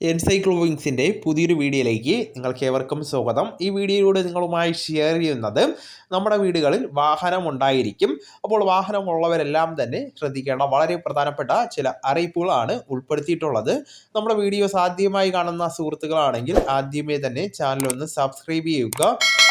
എൻസൈക്ലോവിങ്സിന്റെ പുതിയൊരു വീഡിയോയിലേക്ക് നിങ്ങൾക്ക് ഏവർക്കും സ്വാഗതം. ഈ വീഡിയോയിലൂടെ നിങ്ങളുമായി ഷെയർ ചെയ്യുന്നത് നമ്മുടെ വീടുകളിൽ വാഹനം ഉണ്ടായിരിക്കും അപ്പോൾ വാഹനമുള്ളവരെല്ലാം തന്നെ ശ്രദ്ധിക്കേണ്ട വളരെ പ്രധാനപ്പെട്ട ചില അറിയിപ്പുകളാണ് ഉൾപ്പെടുത്തിയിട്ടുള്ളത്. നമ്മുടെ വീഡിയോസ് ആദ്യമായി കാണുന്ന സുഹൃത്തുക്കളാണെങ്കിൽ ആദ്യമേ തന്നെ ചാനൽ ഒന്ന് സബ്സ്ക്രൈബ് ചെയ്യുക.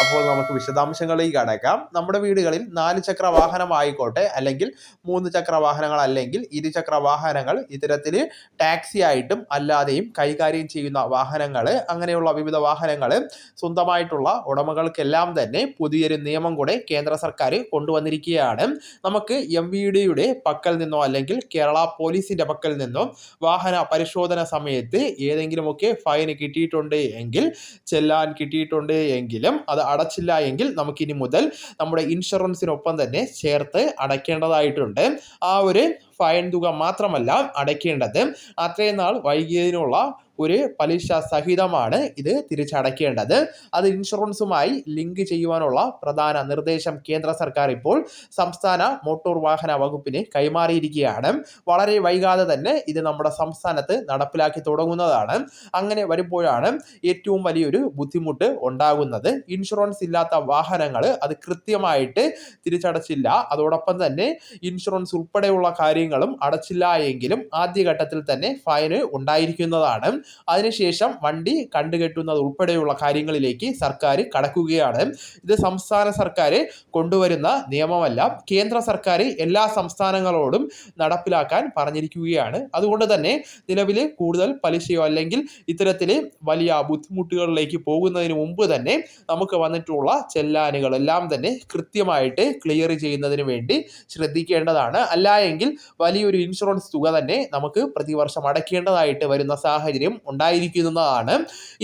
അപ്പോൾ നമുക്ക് വിശദാംശങ്ങളിലേക്ക് കടക്കാം. നമ്മുടെ വീടുകളിൽ നാല് ചക്ര വാഹനമായിക്കോട്ടെ അല്ലെങ്കിൽ മൂന്ന് ചക്ര വാഹനങ്ങൾ അല്ലെങ്കിൽ ഇരുചക്ര വാഹനങ്ങൾ ഇത്തരത്തിൽ ടാക്സി ആയിട്ടും അല്ലാതെയും കൈകാര്യം ചെയ്യുന്ന വാഹനങ്ങൾ അങ്ങനെയുള്ള വിവിധ വാഹനങ്ങൾ സ്വന്തമായിട്ടുള്ള ഉടമകൾക്കെല്ലാം തന്നെ പുതിയൊരു നിയമം കൂടെ കേന്ദ്ര സർക്കാർ കൊണ്ടുവന്നിരിക്കുകയാണ്. നമുക്ക് എം വി ഡിയുടെ പക്കൽ നിന്നോ അല്ലെങ്കിൽ കേരള പോലീസിന്റെ പക്കൽ നിന്നോ വാഹന പരിശോധന സമയത്ത് ഏതെങ്കിലുമൊക്കെ ഫൈൻ കിട്ടിയിട്ടുണ്ട് എങ്കിൽ ചെല്ലാൻ കിട്ടിയിട്ടുണ്ട് എങ്കിലും അത് അടച്ചില്ല എങ്കിൽ നമുക്കിനി മുതൽ നമ്മുടെ ഇൻഷുറൻസിനൊപ്പം തന്നെ ചേർത്ത് അടയ്ക്കേണ്ടതായിട്ടുണ്ട്. ആ ഒരു ഫൈൻ തുക മാത്രമല്ല അടയ്ക്കേണ്ടത്. അത്രയും നാൾ വൈകിയതിനുള്ള ഒരു പലിശ സഹിതമാണ് ഇത് തിരിച്ചടയ്ക്കേണ്ടത്. അത് ഇൻഷുറൻസുമായി ലിങ്ക് ചെയ്യുവാനുള്ള പ്രധാന നിർദ്ദേശം കേന്ദ്ര സർക്കാർ ഇപ്പോൾ സംസ്ഥാന മോട്ടോർ വാഹന വകുപ്പിന് കൈമാറിയിരിക്കുകയാണ്. വളരെ വൈകാതെ തന്നെ ഇത് നമ്മുടെ സംസ്ഥാനത്ത് നടപ്പിലാക്കി തുടങ്ങുന്നതാണ്. അങ്ങനെ വരുമ്പോഴാണ് ഏറ്റവും വലിയൊരു ബുദ്ധിമുട്ട് ഉണ്ടാകുന്നത്. ഇൻഷുറൻസ് ഇല്ലാത്ത വാഹനങ്ങൾ അത് കൃത്യമായിട്ട് തിരിച്ചടച്ചില്ല. അതോടൊപ്പം തന്നെ ഇൻഷുറൻസ് ഉൾപ്പെടെയുള്ള കാര്യങ്ങളും അടച്ചില്ല എങ്കിലും ആദ്യഘട്ടത്തിൽ തന്നെ ഫൈന് ഉണ്ടായിരിക്കുന്നതാണ്. അതിനുശേഷം വണ്ടി കണ്ടുകെട്ടുന്നത് ഉൾപ്പെടെയുള്ള കാര്യങ്ങളിലേക്ക് സർക്കാർ കടക്കുകയാണ്. ഇത് സംസ്ഥാന സർക്കാർ കൊണ്ടുവരുന്ന നിയമമല്ല കേന്ദ്ര സർക്കാർ എല്ലാ സംസ്ഥാനങ്ങളോടും നടപ്പിലാക്കാൻ പറഞ്ഞിരിക്കുകയാണ്. അതുകൊണ്ട് തന്നെ നിലവിൽ കൂടുതൽ പലിശയോ അല്ലെങ്കിൽ ഇത്തരത്തിൽ വലിയ ബുദ്ധിമുട്ടുകളിലേക്ക് പോകുന്നതിന് മുമ്പ് തന്നെ നമുക്ക് വന്നിട്ടുള്ള ചെല്ലാനുകളെല്ലാം തന്നെ കൃത്യമായിട്ട് ക്ലിയർ ചെയ്യുന്നതിന് വേണ്ടി ശ്രദ്ധിക്കേണ്ടതാണ്. അല്ല എങ്കിൽ വലിയൊരു ഇൻഷുറൻസ് തുക തന്നെ നമുക്ക് പ്രതിവർഷം അടയ്ക്കേണ്ടതായിട്ട് വരുന്ന സാഹചര്യം ഉണ്ടായിരിക്കുന്നതാണ്.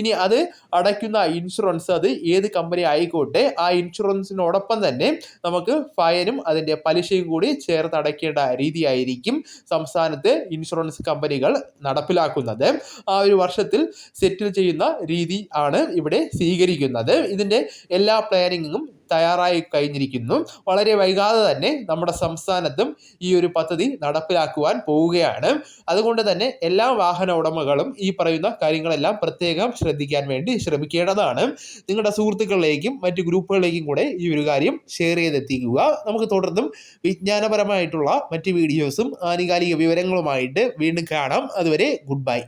ഇനി അത് അടയ്ക്കുന്ന ഇൻഷുറൻസ് അത് ഏത് കമ്പനി ആയിക്കോട്ടെ ആ ഇൻഷുറൻസിനോടൊപ്പം തന്നെ നമുക്ക് ഫയനും അതിന്റെ പലിശയും കൂടി ചേർത്ത് അടയ്ക്കേണ്ട രീതിയായിരിക്കും സംസ്ഥാനത്ത് ഇൻഷുറൻസ് കമ്പനികൾ നടപ്പിലാക്കുന്നത്. ആ ഒരു വർഷത്തിൽ സെറ്റിൽ ചെയ്യുന്ന രീതി ആണ് ഇവിടെ സ്വീകരിക്കുന്നത്. ഇതിന്റെ എല്ലാ പ്ലാനിങ്ങും തയ്യാറായി കഴിഞ്ഞിരിക്കുന്നു. വളരെ വൈകാതെ തന്നെ നമ്മുടെ സംസ്ഥാനത്തും ഈ ഒരു പദ്ധതി നടപ്പിലാക്കുവാൻ പോവുകയാണ്. അതുകൊണ്ട് തന്നെ എല്ലാ വാഹന ഉടമകളും ഈ പറയുന്ന കാര്യങ്ങളെല്ലാം പ്രത്യേകം ശ്രദ്ധിക്കാൻ വേണ്ടി ശ്രമിക്കേണ്ടതാണ്. നിങ്ങളുടെ സുഹൃത്തുക്കളിലേക്കും മറ്റ് ഗ്രൂപ്പുകളിലേക്കും കൂടെ ഈ ഒരു കാര്യം ഷെയർ ചെയ്തെത്തിക്കുക. നമുക്ക് തുടർന്നും വിജ്ഞാനപരമായിട്ടുള്ള മറ്റ് വീഡിയോസും ആനുകാലിക വിവരങ്ങളുമായിട്ട് വീണ്ടും കാണാം. അതുവരെ ഗുഡ് ബൈ